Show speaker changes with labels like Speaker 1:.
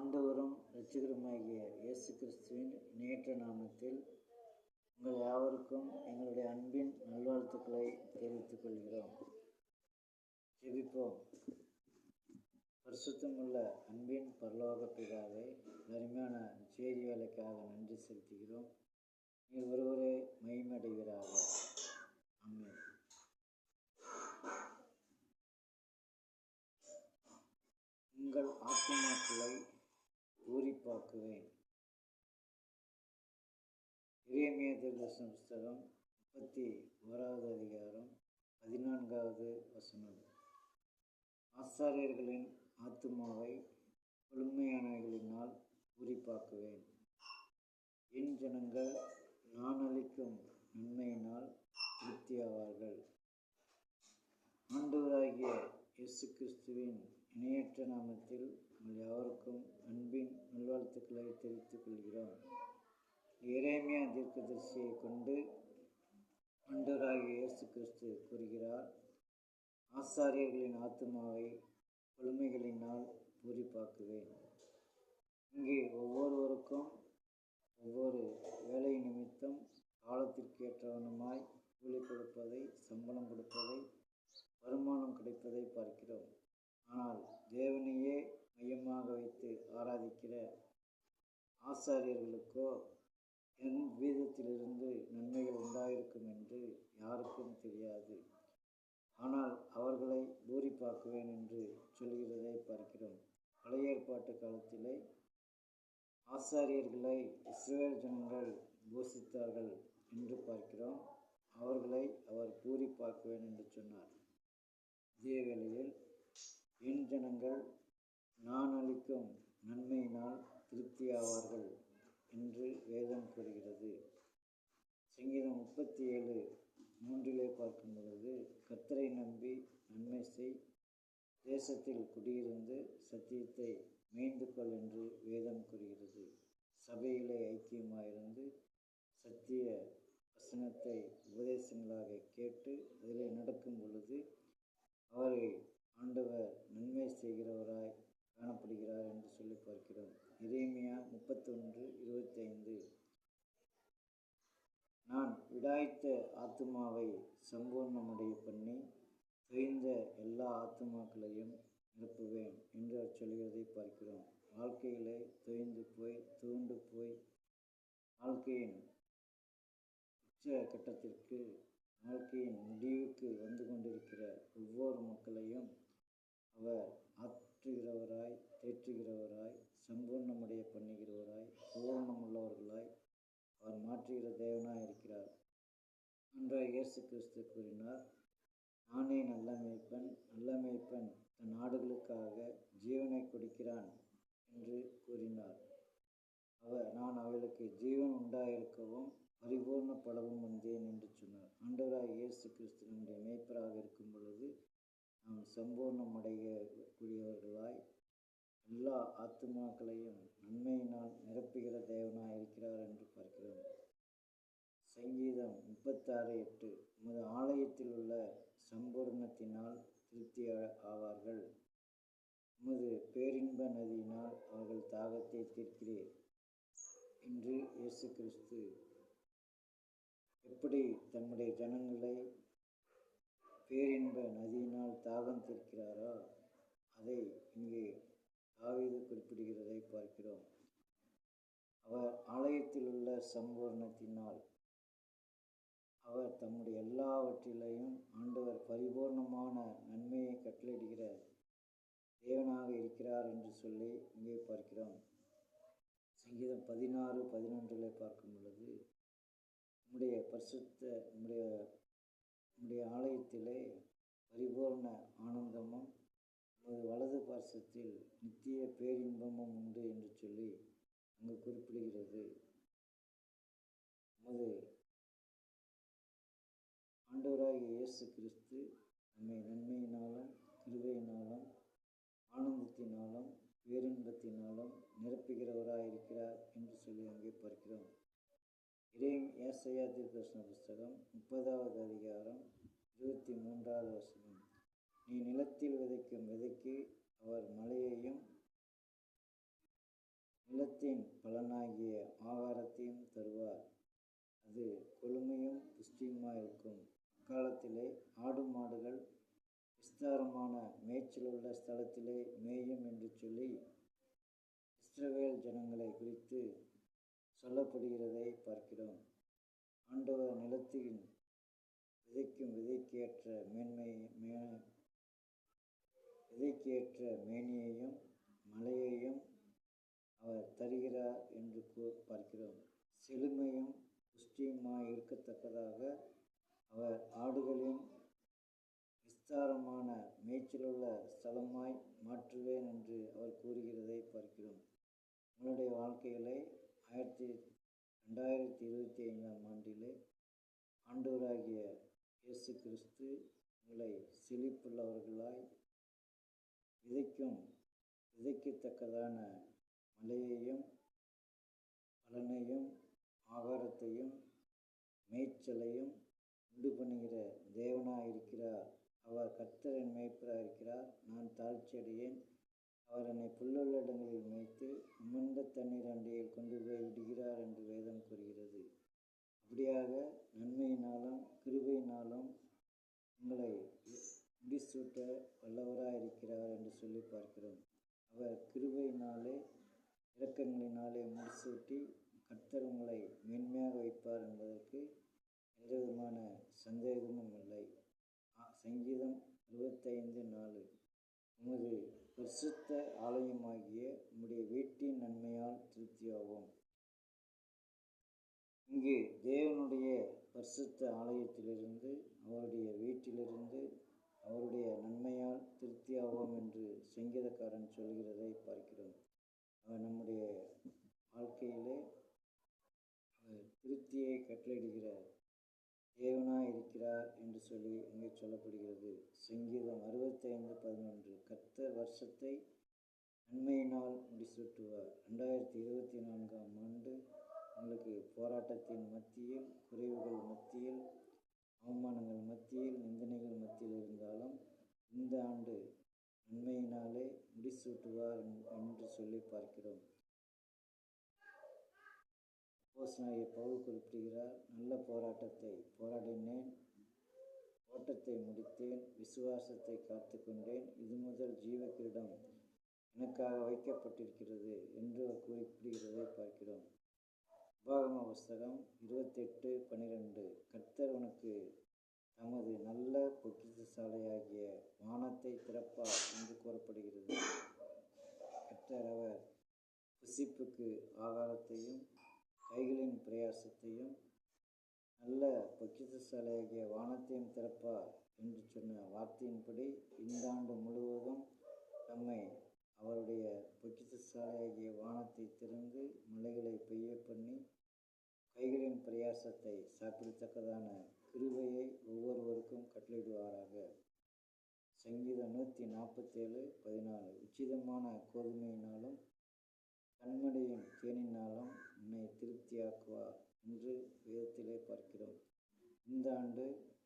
Speaker 1: ஆண்டவரும் இரட்சகருமாகிய இயேசு கிறிஸ்துவின் நேற்ற நாமத்தில் உங்கள் யாவருக்கும் எங்களுடைய அன்பின் நல்வாழ்த்துக்களை தெரிவித்துக் கொள்கிறோம் ஜெபிப்போம் பரிசுத்தமுள்ள அன்பின் பரலோக பிதாவை அருமையான செய்தி வேலைக்காக நன்றி செலுத்துகிறோம் நீங்கள் ஒருவரே மயிமடைகிறாக அம்மே உங்கள் ஆத்மாக்களை இரட்டிப்பாக்குவேன் இறையமிய தீர்தர்சன புஸ்தகம் முப்பத்தி ஓராவது அதிகாரம் பதினான்காவது வசனம் ஆசாரியர்களின் ஆத்துமாவை கொழுமையானவைகளினால் பூரிப்பாக்குவேன் என் ஜனங்கள் நான் அளிக்கும் நன்மையினால் திருப்தியாவார்கள் ஆண்டவராகிய இயேசு கிறிஸ்துவின் இணையற்ற நாமத்தில் உங்கள் யாவருக்கும் அன்பின் நல்வாழ்த்துக்களை தெரிவித்துக் கொள்கிறோம் இறைமையா தீர்க்கதரிசியை கொண்டு அண்டராகிய இயேசு கிறிஸ்து கூறுகிறார் ஆசாரியர்களின் ஆத்மாவை கொள்மைகளினால் பூரிப்பாக்குவேன் இங்கே ஒவ்வொருவருக்கும் ஒவ்வொரு வேலை நிமித்தம் காலத்திற்கேற்றவனமாய் கூலி கொடுப்பதை சம்பளம் கொடுப்பதை வருமானம் கிடைப்பதை பார்க்கிறோம் ஆனால் தேவனையே மையமாக வைத்து ஆராதிக்கிற ஆசாரியர்களுக்கோ வீதத்திலிருந்து நன்மைகள் உண்டாயிருக்கும் என்று யாருக்கும் தெரியாது ஆனால் அவர்களை பூரிப்பாக்குவேன் என்று சொல்கிறதை பார்க்கிறோம் பழைய ஏற்பாட்டு காலத்திலே ஆசாரியர்களை இஸ்ரேல் ஜனங்கள் பூசித்தார்கள் என்று பார்க்கிறோம் அவர்களை அவர் பார்க்குவேன் என்று சொன்னார் இதே வேளையில் என் ஜனங்கள் நான் அளிக்கும் நன்மையினால் திருப்தியாவார்கள் என்று வேதம் கூறுகிறது சங்கீதம் முப்பத்தி ஏழு மூன்றிலே பார்க்கும் பொழுது கத்தரை நம்பி நன்மை செய் தேசத்தில் குடியிருந்து சத்தியத்தை மீண்டு கொள் என்று வேதம் கூறுகிறது சபையிலே ஐக்கியமாயிருந்து சத்திய வசனத்தை உபதேசங்களாக கேட்டு அதிலே நடக்கும் பொழுது அவரை ஆண்டவர் நன்மை செய்கிறவராய் காணப்படுகிறார் என்று சொல்லி பார்க்கிறோம் இறைமையா முப்பத்தொன்று இருபத்தைந்து நான் விடாய்த்த ஆத்மாவை சம்பூர்ணமுடைய பண்ணி தெரிந்த எல்லா ஆத்மாக்களையும் நிரப்புவேன் என்று அவர் சொல்கிறதை பார்க்கிறோம் வாழ்க்கையிலே தொய்ந்து போய் தூண்டு போய் வாழ்க்கையின் உச்ச கட்டத்திற்கு வாழ்க்கையின் முடிவுக்கு வந்து கொண்டிருக்கிற ஒவ்வொரு மக்களையும் அவர் ஆத் போற்றுகிறவராய் தேற்றுகிறவராய் சம்பூர்ணமுடைய பண்ணுகிறவராய் பூரணம் உள்ளவர்களாய் அவர் மாற்றுகிற தேவனாய் இருக்கிறார் என்ற இயேசு கிறிஸ்து கூறினார் நானே நல்ல நல்லமைப்பன் நல்ல தன் ஆடுகளுக்காக ஜீவனை கொடுக்கிறான் என்று கூறினார் அவர் நான் அவளுக்கு ஜீவன் உண்டாயிருக்கவும் பரிபூர்ண பலவும் வந்தேன் என்று சொன்னார் ஆண்டவராக இயேசு கிறிஸ்து நம்முடைய மேய்ப்பராக இருக்கும் பொழுது நாம் அடைய கூடியவர்களாய் எல்லா ஆத்மாக்களையும் நன்மையினால் நிரப்புகிற தேவனாய் இருக்கிறார் என்று பார்க்கிறோம் சங்கீதம் முப்பத்தாறு எட்டு உமது ஆலயத்தில் உள்ள சம்பூர்ணத்தினால் திருப்தி ஆவார்கள் உமது பேரின்ப நதியினால் அவர்கள் தாகத்தை தீர்க்கிறேன் என்று இயேசு கிறிஸ்து எப்படி தம்முடைய ஜனங்களை பேரின்ப நதியினால் தாகம் தீர்க்கிறாரா அதை இங்கே தாவீது குறிப்பிடுகிறதை பார்க்கிறோம் அவர் ஆலயத்தில் உள்ள சம்பூர்ணத்தினால் அவர் தம்முடைய எல்லாவற்றிலையும் ஆண்டவர் பரிபூர்ணமான நன்மையை கட்டளிடுகிற தேவனாக இருக்கிறார் என்று சொல்லி இங்கே பார்க்கிறோம் சங்கீதம் பதினாறு பதினொன்றிலே பார்க்கும் பொழுது நம்முடைய பரிசுத்த நம்முடைய நம்முடைய ஆலயத்திலே பரிபூர்ண ஆனந்தமும் நமது வலது பார்சத்தில் நித்திய பேரின்பமும் உண்டு என்று சொல்லி அங்கு குறிப்பிடுகிறது நமது ஆண்டவராகிய இயேசு கிறிஸ்து நம்மை நன்மையினாலும் கிருவையினாலும் ஆனந்தத்தினாலும் பேரின்பத்தினாலும் இருக்கிறார் என்று சொல்லி அங்கே பார்க்கிறோம் இறையும் ஏசையா திருக்கிருஷ்ண புஸ்தகம் முப்பதாவது அதிகாரம் இருபத்தி மூன்றாவது வசனம் நீ நிலத்தில் விதைக்கும் விதைக்கு அவர் மலையையும் நிலத்தின் பலனாகிய ஆகாரத்தையும் தருவார் அது கொழுமையும் புஷ்டியுமாக இருக்கும் அக்காலத்திலே ஆடு மாடுகள் விஸ்தாரமான மேய்ச்சல் உள்ள ஸ்தலத்திலே மேயும் என்று சொல்லி இஸ்ரவேல் ஜனங்களை குறித்து சொல்லப்படுகிறதை பார்க்கிறோம் ஆண்டவர் நிலத்தின் விதைக்கும் விதைக்கேற்ற மே விதைக்கேற்ற மேனியையும் மலையையும் அவர் தருகிறார் என்று பார்க்கிறோம் செழுமையும் புஷ்டியுமாய் இருக்கத்தக்கதாக அவர் ஆடுகளின் விஸ்தாரமான மேய்ச்சலுள்ள ஸ்தலமாய் மாற்றுவேன் என்று அவர் கூறுகிறதை பார்க்கிறோம் உன்னுடைய வாழ்க்கைகளை ஆயிரத்தி ரெண்டாயிரத்தி இருபத்தி ஐந்தாம் ஆண்டிலே ஆண்டவராகிய இயேசு கிறிஸ்து உங்களை செழிப்புள்ளவர்களாய் விதைக்கும் விதைக்கத்தக்கதான மலையையும் பலனையும் ஆகாரத்தையும் மேய்ச்சலையும் உண்டு பண்ணுகிற தேவனாக இருக்கிறார் அவர் கர்த்தரின் மேய்ப்பராக இருக்கிறார் நான் தாழ்ச்சியடையேன் அவர் என்னை புல்லுள்ள இடங்களில் மேய்த்து உமிழ்ந்த தண்ணீர் அண்டையில் கொண்டு போய் விடுகிறார் என்று வேதம் கூறுகிறது அப்படியாக நன்மையினாலும் கிருபையினாலும் உங்களை முடிசூட்ட வல்லவராயிருக்கிறார் என்று சொல்லி பார்க்கிறோம் அவர் கிருபையினாலே இறக்கங்களினாலே முடிசூட்டி கர்த்தர் உங்களை மென்மையாக வைப்பார் என்பதற்கு எந்த விதமான சந்தேகமும் இல்லை சங்கீதம் இருபத்தைந்து நாலு உமது பரிசுத்த ஆலயமாகிய உம்முடைய வீட்டின் நன்மையால் திருப்தியாவோம் இங்கு தேவனுடைய பரிசுத்த ஆலயத்திலிருந்து அவருடைய வீட்டிலிருந்து அவருடைய நன்மையால் திருப்தியாகும் என்று சங்கீதக்காரன் சொல்கிறதை பார்க்கிறோம் அவர் நம்முடைய வாழ்க்கையிலே திருப்தியை கட்டளையிடுகிற தேவனாய் இருக்கிறார் என்று சொல்லி இங்கே சொல்லப்படுகிறது சங்கீதம் அறுபத்தைந்து பதினொன்று கர்த்தர் வருஷத்தை நன்மையினால் முடிசூட்டுவார் ரெண்டாயிரத்தி இருபத்தி நான்காம் ஆண்டு உங்களுக்கு போராட்டத்தின் மத்தியில் குறைவுகள் மத்தியில் அவமானங்கள் மத்தியில் நிந்தனைகள் மத்தியில் இருந்தாலும் இந்த ஆண்டு நன்மையினாலே முடிசூட்டுவார் என்று சொல்லி பார்க்கிறோம் அப்போஸ்னாகிய பவுல் குறிப்பிடுகிறார் நல்ல போராட்டத்தை போராடினேன் ஓட்டத்தை முடித்தேன் விசுவாசத்தை காத்து கொண்டேன் இது முதல் ஜீவக்கிரீடம் எனக்காக வைக்கப்பட்டிருக்கிறது என்று குறிப்பிடுகிறதை பார்க்கிறோம் உபாகம புஸ்தகம் இருபத்தெட்டு பனிரெண்டு கர்த்தர் உனக்கு தமது நல்ல பொக்கிசாலையாகிய வானத்தை திறப்பார் என்று கூறப்படுகிறது கர்த்தர் அவர் புசிப்புக்கு ஆகாரத்தையும் கைகளின் பிரயாசத்தையும் நல்ல சாலையாகிய வானத்தையும் திறப்பார் என்று சொன்ன வார்த்தையின்படி இந்த ஆண்டு முழுவதும் நம்மை அவருடைய சாலையாகிய வானத்தை திறந்து மலைகளை பெய்ய பண்ணி கைகளின் பிரயாசத்தை சாப்பிடத்தக்கதான கிருவையை ஒவ்வொருவருக்கும் கட்டளிடுவாராக சங்கீதம் நூற்றி நாற்பத்தேழு பதினாலு உச்சிதமான கோதுமையினாலும் கண்மடையும் தேனினாலும் உன்னை திருப்தியாக்குவார் என்று வேதத்திலே பார்க்கிறோம் இந்த ஆண்டு